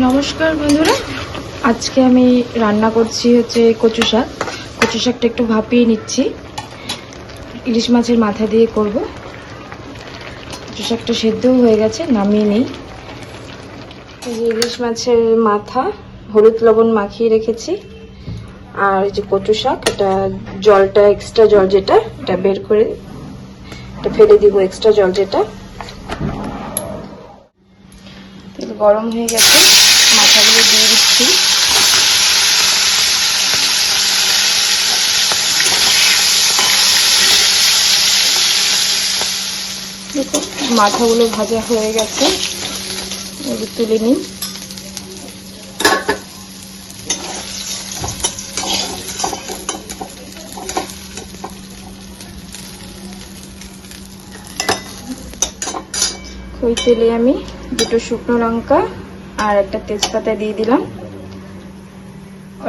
নমস্কার বন্ধুরা। আজকে আমি রান্না করছি হচ্ছে কচু শাক। কচু শাকটা একটু ভাপিয়ে নিচ্ছি। ইলিশ মাছের মাথা দিয়ে করব। কচু শাকটা সেদ্ধও হয়ে গেছে, নামিয়ে নিই। এই যে ইলিশ মাছের মাথা, হলুদ লবণ মাখিয়ে রেখেছি। আর এই যে কচু শাক, এটা জলটা এক্সট্রা জল যেটা, এটা বের করে এটা ফেলে দিব এক্সট্রা জল যেটা। গরম হয়ে গেছে। মাথাগুলো দিয়ে দিচ্ছি। মাথাগুলো ভাজা হয়ে গেছে। এবার তুলে নিই। ওই তেলে আমি দুটো শুকনো লঙ্কা আর একটা তেজপাতা দিয়ে দিলাম।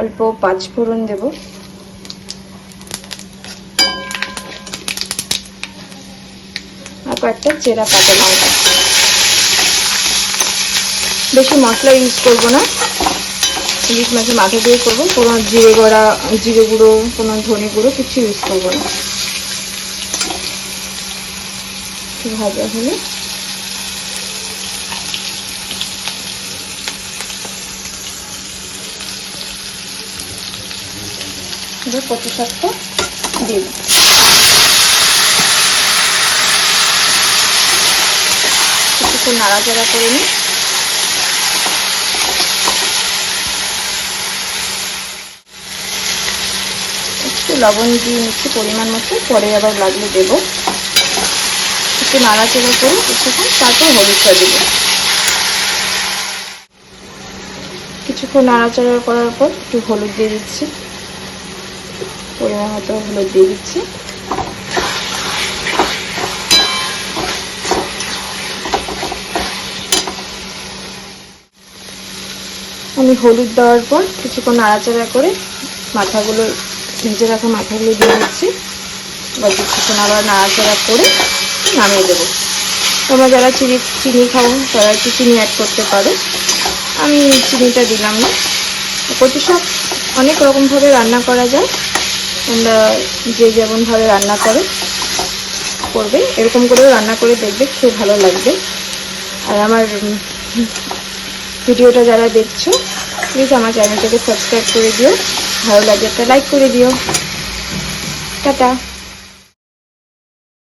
অল্প পাঁচ ফোড়ন দেব। আর কয়েকটা চেরা পাতা লঙ্কা বেশি মশলা ইউজ করব না। ইলিশ মাছের মাথা দিয়ে করব। কোনো জিরে গড়া, জিরে গুঁড়ো, কোনো ধনে গুঁড়ো কিছু ইউজ করব না। ভাজা হলে এবার কচু শাকটা দিয়ে দিই একটু নাড়াচাড়া করে নিই। একটু লবণ দিয়ে নিচ্ছি পরিমাণ মতো, পরে আবার লাগলে দেব। একটু নাড়াচাড়া করে কিছুক্ষণ তারপর হলুদটা দেবো। কিছুক্ষণ নাড়াচাড়া করার পর একটু হলুদ দিয়ে দিচ্ছি। পরিমাণ মতো হলুদ দিয়ে দিচ্ছি। আমি হলুদ দেওয়ার পর কিছুক্ষণ নাড়াচাড়া করে মাথাগুলো, ভেজে রাখা মাথাগুলো দিয়ে দিচ্ছি। বা কিছুক্ষণ আবার নাড়াচাড়া করে নামিয়ে দেবো। তোমরা যারা চিনি চিনি খাও, তারা একটু চিনি অ্যাড করতে পারো। আমি চিনিটা দিলাম না। কচু শাক অনেক রকমভাবে রান্না করা যায়। তোমরা যে যেমনভাবে রান্না করে, করবে, এরকম করেও রান্না করে দেখবে খুব ভালো লাগবে। আর আমার ভিডিওটা যারা দেখছ প্লিজ আমার চ্যানেলটাকে সাবস্ক্রাইব করে দিও। ভালো লাগে একটা লাইক করে দিও। টাটা।